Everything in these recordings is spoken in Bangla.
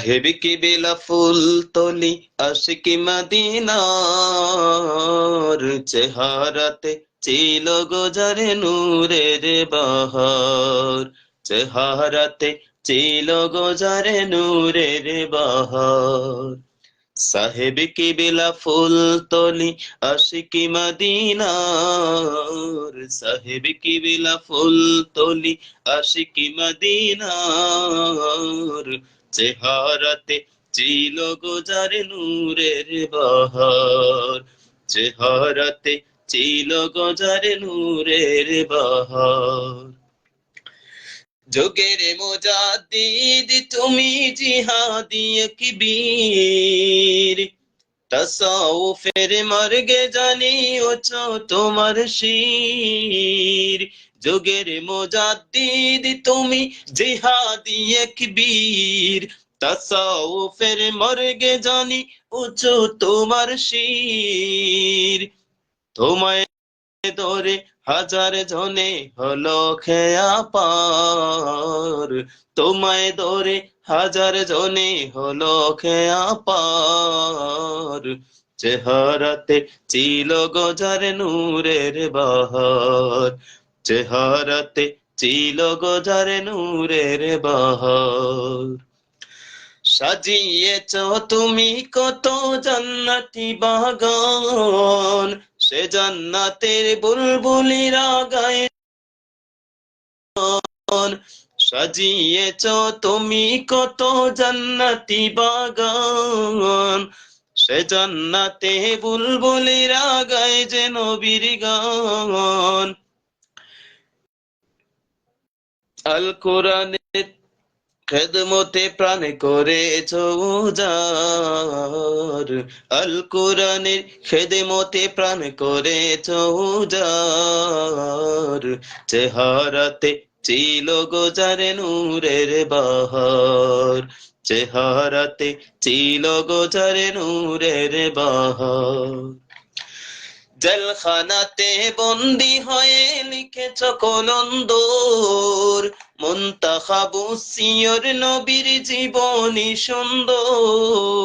সাহেব কি বেলা ফুল তলি আশিকি মদিনার চেহারাতে ছিল গোজারে নূরের বাহার। চেহারাতে ছিল গোজারে নূরের বাহার। সাহেব কি বেলা ফুল তলি আশিকি মদিনার। সাহেব কি বেলা ফুল তলি আশিকি মদিনার। চেহারাতে ছিল গোজারে নূরের বাহার। চেহারাতে ছিল গোজারে নূরের বাহার। যোগের মোজাদ্দিদ, তুমি জিহাদি কিবীর তাসাউফের মার্গে জানি ওছো তোমার শির। যোগের মোজাদ্দিদ, তুমি জিহাদি কিবীর তাসাউফের মার্গে জানি ওছো তোমার শির। তোমায় ধরে হাজার জনে হলো খেয়া পার তোমায় ধরে হাজার জনে হলো খেয়া পার চেহারাতে চিল গজার নূরের বাহার। চেহারাতে চিল গজার নূরের বাহার। সাজিয়েছ তুমি কত জান্নাতি বাগান। সে জান্নাতের বুলবুলিরা গায়ে সাজিয়েছ, তুমি কত জান্নাতি বাগান। সে জান্নাতে বুলবুলিরা গায়ে যে নবীর গান। আল কোরআনের খেদমতে প্রাণ করেছ উজার আল কোরআনের খেদমতে প্রাণ করেছ উজার। চেহারাতে ছিল গোজারে নূরের বাহার। চেহারাতে ছিল গোজারে নূরের বাহার। জলখানাতে বন্দি হয়ে লিখেছ কলন্দর মুন্তাখাবু সিয়র নবীর জীবনী সুন্দর।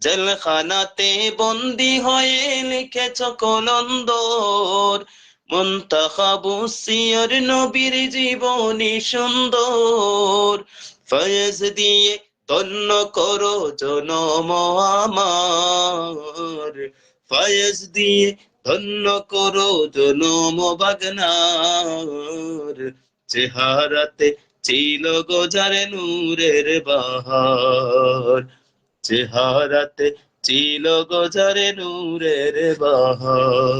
জলখানাতে বন্দি হয়ে লিখেছ কলন্দর। মুন্তাখাবু সিয়র নবীর জীবনী সুন্দর। ফয়েজ দিয়ে তন্ন করো জনম আমার। ফয়েজ দিয়ে ধন্য করো জনম বাগনার। চেহারাতে ছিল গোজারে নূরের বাহার। চেহারাতে চিল গোজারে নূরের বাহার